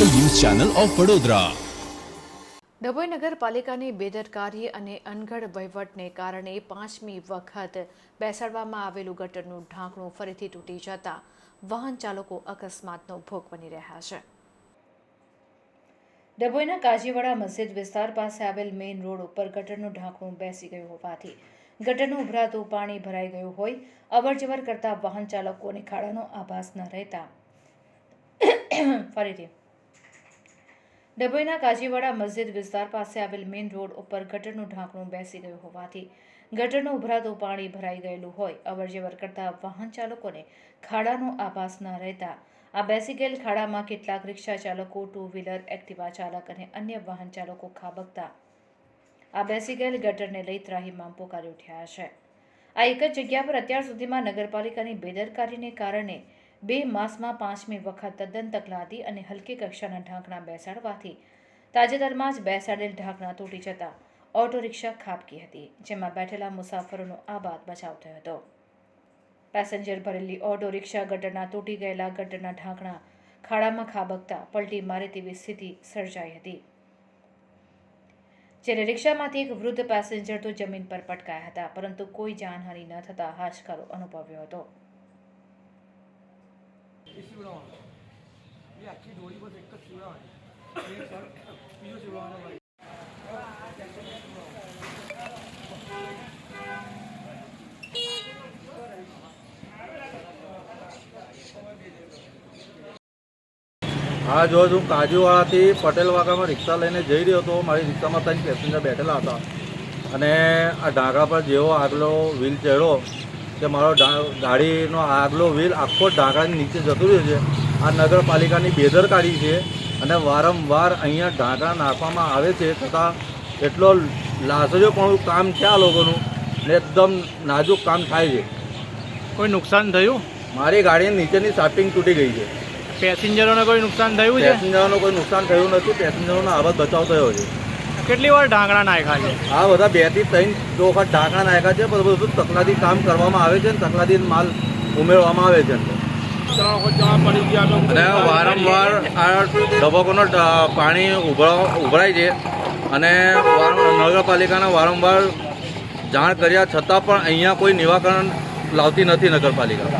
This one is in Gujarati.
Channel of Vadodara. ડભોઈ નગરપાલિકાની બેદરકારી અને અનગઢ વહીવટને કારણે પાંચમી વખત બેસાડવામાં આવેલું ગટરનું ઢાંકણું ફરીથી તૂટી જતા વાહન ચાલકો અકસ્માતનો ભોગ બની રહ્યા છે. ડભોઈના કાજીવાડા મસ્જિદ વિસ્તાર પાસે આવેલ મેઇન રોડ ઉપર ગટરનું ઢાંકણું બેસી ગયું હોવાથી ગટરનું ઉભરાતું પાણી ભરાઈ ગયું હોય, અવરજવર કરતા વાહન ચાલકોને ખાડાનો આભાસ ન રહેતા. ફરીથી ડભોઈના કાજીવાડા મસ્જિદ વિસ્તાર પાસે આવેલ મેઇન રોડ ઉપર ગટરનું ઢાંકણું બેસી ગયું હોવાથી ગટરનું ઉભરાતું પાણી ભરાઈ ગયેલું હોય. અવરજવર કરતા વાહન ચાલકોને ખાડાનો આભાસ ન રહેતા આ બેસી ગયેલ ખાડામાં કેટલાક રિક્ષા ચાલકો, ટુ વ્હીલર, એક્ટિવા ચાલક અને અન્ય વાહન ચાલકો ખાબકતા આ બેસી ગયેલ ગટરને લઈ ત્રાહીમામ પોકારી ઉઠ્યા છે. આ એક જ જગ્યા પર અત્યાર સુધીમાં નગરપાલિકાની બેદરકારીને કારણે બે માસમાં પાંચમી વખત તદ્દન તકલાતી અને હલકી કક્ષાના ઢાંકણા બેસાડવાથી તાજેતરમાં જ બેસાડેલ ઢાંકણા તૂટી જતા ઓટો રિક્ષા ખાબકી હતી, જેમાં બેઠેલા મુસાફરોનો આ બાદ બચાવ થયો હતો. પેસેન્જર ભરેલી ઓટો રિક્ષા ગટરના તૂટી ગયેલા ગટરના ઢાંકણા ખાડામાં ખાબકતા પલટી મારે તેવી સ્થિતિ સર્જાઈ હતી. જ્યારે રિક્ષામાંથી એક વૃદ્ધ પેસેન્જર તો જમીન પર પટકાયા હતા, પરંતુ કોઈ જાનહાનિ ન થતા હાશકારો અનુભવ્યો હતો. એ સીવડાવવાનો એ આખી દોરી બસ એક જ સીવડાવવાની બીજો સીવડાવવાનો ભાઈ. હા, જો હું કાજુવાળાથી પટેલ વાગામાં રિક્ષા લઈને જઈ રહ્યો હતો, મારી રિક્ષામાં ત્રણ પેસેન્જર બેઠેલા હતા. અને આ ઢાંકા પર જેવો આગલો વ્હીલ ચડ્યો કે મારો ગાડીનો આગલો વ્હીલ આખો ઢાંકણાની નીચે જતો રહ્યો છે. આ નગરપાલિકાની બેદરકારી છે અને વારંવાર અહીંયા ઢાંકણા નાખવામાં આવે છે છતાં એટલો લાસજો પણ કામ છે આ લોકોનું ને એકદમ નાજુક કામ થાય છે. કોઈ નુકસાન થયું? મારી ગાડીની નીચેની સાપિંગ તૂટી ગઈ છે. પેસેન્જરોને કોઈ નુકસાન થયું છે? પેસેન્જરોનો કોઈ નુકસાન થયું નથી. પેસેન્જરોનો આવાજ બચાવ થયો છે. કેટલી વાર ઢાંકણા નાખ્યા છે? આ બધા બેથી ત્રણ વખત ઢાંકણા નાખ્યા છે પણ બધું તકલાથી કામ કરવામાં આવે છે તકલાથી માલ ઉમેરવામાં આવે છે. અને વારંવાર આ ડબકોનો પાણી ઉભરા ઉભરાય છે અને નગરપાલિકાને વારંવાર જાણ કર્યા છતાં પણ અહીંયા કોઈ નિવાકરણ લાવતી નથી નગરપાલિકા.